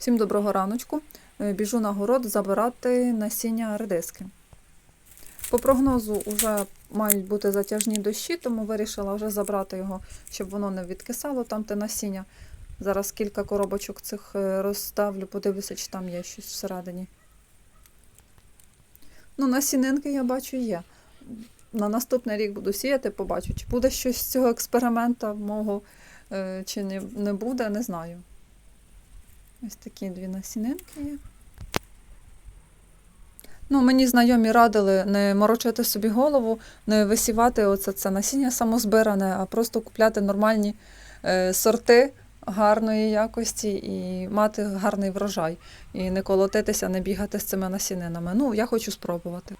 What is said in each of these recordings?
Всім доброго раночку. Е, Біжу на город забирати насіння редиски. По прогнозу вже мають бути затяжні дощі, тому вирішила вже забрати його, щоб воно не відкисало там те насіння. Зараз кілька коробочок цих е, розставлю, подивлюся, чи там є щось всередині. Ну, насінинки я бачу є. На наступний рік буду сіяти, побачу, чи буде щось з цього експеримента мого, е, чи не, не буде, не знаю. Ось такі дві насінинки є. Ну, мені знайомі радили не морочити собі голову, не висівати оце це насіння самозбиране, а просто купляти нормальні е, сорти гарної якості і мати гарний врожай. І не колотитися, не бігати з цими насінинами. Ну, я хочу спробувати.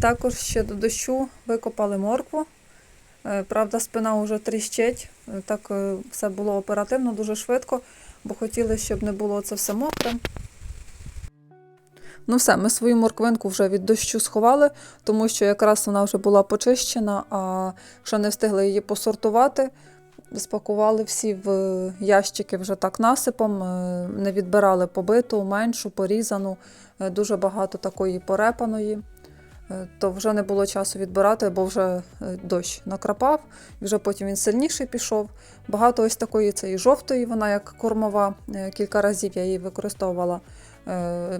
Також ще до дощу викопали моркву. Е, Правда, спина вже тріщить. Е, Так е, все було оперативно, дуже швидко, бо хотіли, щоб не було це все мокре. Ну все, ми свою морквинку вже від дощу сховали, тому що якраз вона вже була почищена, а ще не встигли її посортувати. Спакували всі в ящики вже так насипом, не відбирали побиту, меншу, порізану, дуже багато такої порепаної. Е, То вже не було часу відбирати, бо вже е, дощ накрапав, і вже потім він сильніший пішов. Багато ось такої цієї жовтої, вона як кормова. е, Кілька разів я її використовувала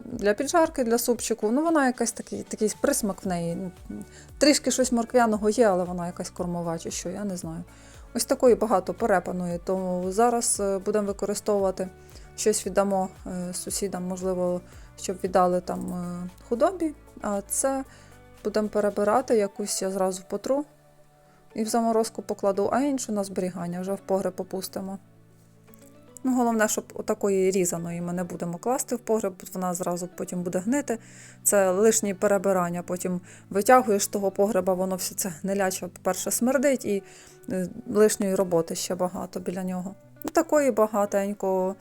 для піджарки, для супчику. Ну, вона якась такий, такий присмак в неї. Трішки щось морквяного є, але вона якась кормова чи що, я не знаю. Ось такої багато порепаної, тому зараз будемо використовувати щось віддамо сусідам, можливо, щоб віддали там худобі. А це будемо перебирати, якусь я зразу потру і в заморозку покладу, а іншу на зберігання вже в погреб попустимо. Ну, головне, щоб отакої різаної ми не будемо класти в погреб, бо вона зразу потім буде гнити. Це лишні перебирання. Потім витягуєш того погреба, воно все це гниляче, по-перше, смердить і е, лишньої роботи ще багато біля нього. Ну, такої багатенько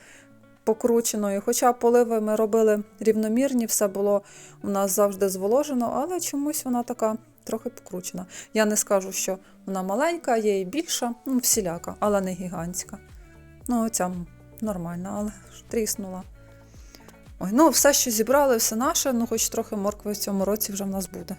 покрученої. Хоча поливи ми робили рівномірні, все було у нас завжди зволожено, але чомусь вона така трохи покручена. Я не скажу, що вона маленька, є і більша, ну, всіляка, але не гігантська. Ну, оця нормальна, але тріснула. Ой, ну все, що зібрали, все наше, ну хоч трохи моркви в цьому році вже в нас буде.